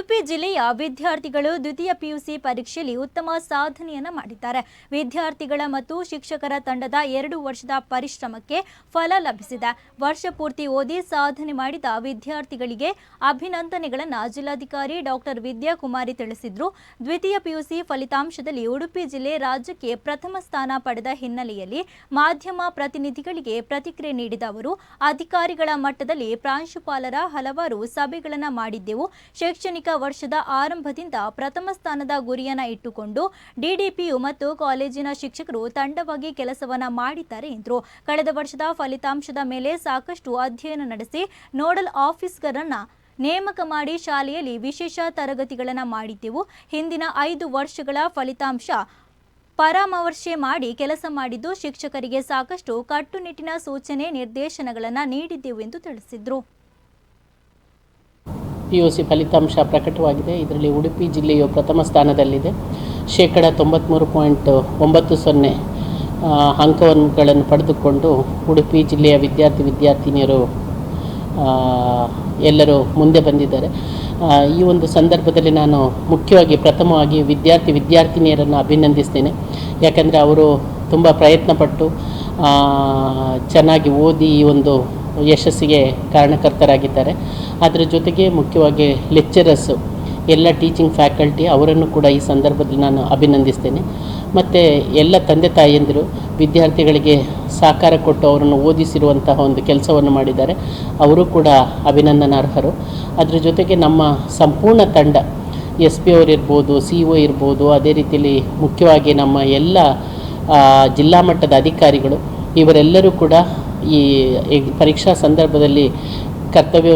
ಉಡುಪಿ ಜಿಲ್ಲೆಯ ವಿದ್ಯಾರ್ಥಿಗಳು ದ್ವಿತೀಯ ಪಿಯುಸಿ ಪರೀಕ್ಷೆಯಲ್ಲಿ ಉತ್ತಮ ಸಾಧನೆಯನ್ನ ಮಾಡಿದ್ದಾರೆ. ವಿದ್ಯಾರ್ಥಿಗಳ ಮತ್ತು ಶಿಕ್ಷಕರ ತಂಡದ ಎರಡು ವರ್ಷದ ಪರಿಶ್ರಮಕ್ಕೆ ಫಲ ಲಭಿಸಿದೆ. ವರ್ಷ ಪೂರ್ತಿ ಓದಿ ಸಾಧನೆ ಮಾಡಿದ ವಿದ್ಯಾರ್ಥಿಗಳಿಗೆ ಅಭಿನಂದನೆಗಳನ್ನ ಜಿಲ್ಲಾಧಿಕಾರಿ ಡಾಕ್ಟರ್ ವಿದ್ಯಾಕುಮಾರಿ ತಿಳಿಸಿದ್ರು. ದ್ವಿತೀಯ ಪಿಯುಸಿ ಫಲಿತಾಂಶದಲ್ಲಿ ಉಡುಪಿ ಜಿಲ್ಲೆ ರಾಜ್ಯಕ್ಕೆ ಪ್ರಥಮ ಸ್ಥಾನ ಪಡೆದ ಹಿನ್ನೆಲೆಯಲ್ಲಿ ಮಾಧ್ಯಮ ಪ್ರತಿನಿಧಿಗಳಿಗೆ ಪ್ರತಿಕ್ರಿಯೆ ನೀಡಿದ ಅವರು, ಅಧಿಕಾರಿಗಳ ಮಟ್ಟದಲ್ಲಿ ಪ್ರಾಂಶುಪಾಲರ ಹಲವಾರು ಸಭೆಗಳನ್ನು ಮಾಡಿದ್ದೆವು. ಶೈಕ್ಷಣಿಕ ವರ್ಷದ ಆರಂಭದಿಂದ ಪ್ರಥಮ ಸ್ಥಾನದ ಗುರಿಯನ್ನ ಇಟ್ಟುಕೊಂಡು ಡಿಡಿಪಿಯು ಮತ್ತು ಕಾಲೇಜಿನ ಶಿಕ್ಷಕರು ತಂಡವಾಗಿ ಕೆಲಸವನ್ನ ಮಾಡಿದ್ದಾರೆ ಎಂದರು. ಕಳೆದ ವರ್ಷದ ಫಲಿತಾಂಶದ ಮೇಲೆ ಸಾಕಷ್ಟು ಅಧ್ಯಯನ ನಡೆಸಿ ನೋಡಲ್ ಆಫೀಸರ್ಗಳನ್ನು ನೇಮಕ ಮಾಡಿ ಶಾಲೆಯಲ್ಲಿ ವಿಶೇಷ ತರಗತಿಗಳನ್ನು ಮಾಡಿದ್ದೆವು. ಹಿಂದಿನ ಐದು ವರ್ಷಗಳ ಫಲಿತಾಂಶ ಪರಾಮರ್ಶೆ ಮಾಡಿ ಕೆಲಸ ಮಾಡಿದ್ದು ಶಿಕ್ಷಕರಿಗೆ ಸಾಕಷ್ಟು ಕಟ್ಟುನಿಟ್ಟಿನ ಸೂಚನೆ ನಿರ್ದೇಶನಗಳನ್ನು ನೀಡಿದ್ದೆವು ಎಂದು ತಿಳಿಸಿದರು. ಪಿ ಯು ಸಿ ಫಲಿತಾಂಶ ಪ್ರಕಟವಾಗಿದೆ. ಇದರಲ್ಲಿ ಉಡುಪಿ ಜಿಲ್ಲೆಯು ಪ್ರಥಮ ಸ್ಥಾನದಲ್ಲಿದೆ. ಶೇಕಡ ತೊಂಬತ್ತ್ಮೂರು ಪಾಯಿಂಟ್ ಒಂಬತ್ತು ಸೊನ್ನೆ ಅಂಕಗಳನ್ನು ಪಡೆದುಕೊಂಡು ಉಡುಪಿ ಜಿಲ್ಲೆಯ ವಿದ್ಯಾರ್ಥಿ ವಿದ್ಯಾರ್ಥಿನಿಯರು ಎಲ್ಲರೂ ಮುಂದೆ ಬಂದಿದ್ದಾರೆ. ಈ ಒಂದು ಸಂದರ್ಭದಲ್ಲಿ ನಾನು ಮುಖ್ಯವಾಗಿ ಪ್ರಥಮವಾಗಿ ವಿದ್ಯಾರ್ಥಿ ವಿದ್ಯಾರ್ಥಿನಿಯರನ್ನು ಅಭಿನಂದಿಸ್ತೇನೆ. ಯಾಕಂದರೆ ಅವರು ತುಂಬ ಪ್ರಯತ್ನಪಟ್ಟು ಚೆನ್ನಾಗಿ ಓದಿ ಈ ಒಂದು ಯಶಸ್ಸಿಗೆ ಕಾರಣಕರ್ತರಾಗಿದ್ದಾರೆ. ಅದರ ಜೊತೆಗೆ ಮುಖ್ಯವಾಗಿ ಲೆಕ್ಚರರ್ಸು, ಎಲ್ಲ ಟೀಚಿಂಗ್ ಫ್ಯಾಕಲ್ಟಿ ಅವರನ್ನು ಕೂಡ ಈ ಸಂದರ್ಭದಲ್ಲಿ ನಾನು ಅಭಿನಂದಿಸ್ತೇನೆ. ಮತ್ತು ಎಲ್ಲ ತಂದೆ ತಾಯಿಯಂದಿರು, ವಿದ್ಯಾರ್ಥಿಗಳಿಗೆ ಸಹಕಾರ ಕೊಟ್ಟು ಅವರನ್ನು ಓದಿಸಿರುವಂತಹ ಒಂದು ಕೆಲಸವನ್ನು ಮಾಡಿದ್ದಾರೆ. ಅವರು ಕೂಡ ಅಭಿನಂದನಾರ್ಹರು. ಅದರ ಜೊತೆಗೆ ನಮ್ಮ ಸಂಪೂರ್ಣ ತಂಡ, ಎಸ್ ಪಿ ಅವರಿರ್ಬೋದು ಸಿ ಒ ಇರ್ಬೋದು, ಅದೇ ರೀತಿಯಲ್ಲಿ ಮುಖ್ಯವಾಗಿ ನಮ್ಮ ಎಲ್ಲ ಜಿಲ್ಲಾ ಮಟ್ಟದ ಅಧಿಕಾರಿಗಳು, ಇವರೆಲ್ಲರೂ ಕೂಡ ಈ ಪರೀಕ್ಷಾ ಸಂದರ್ಭದಲ್ಲಿ ಕರ್ತವ್ಯ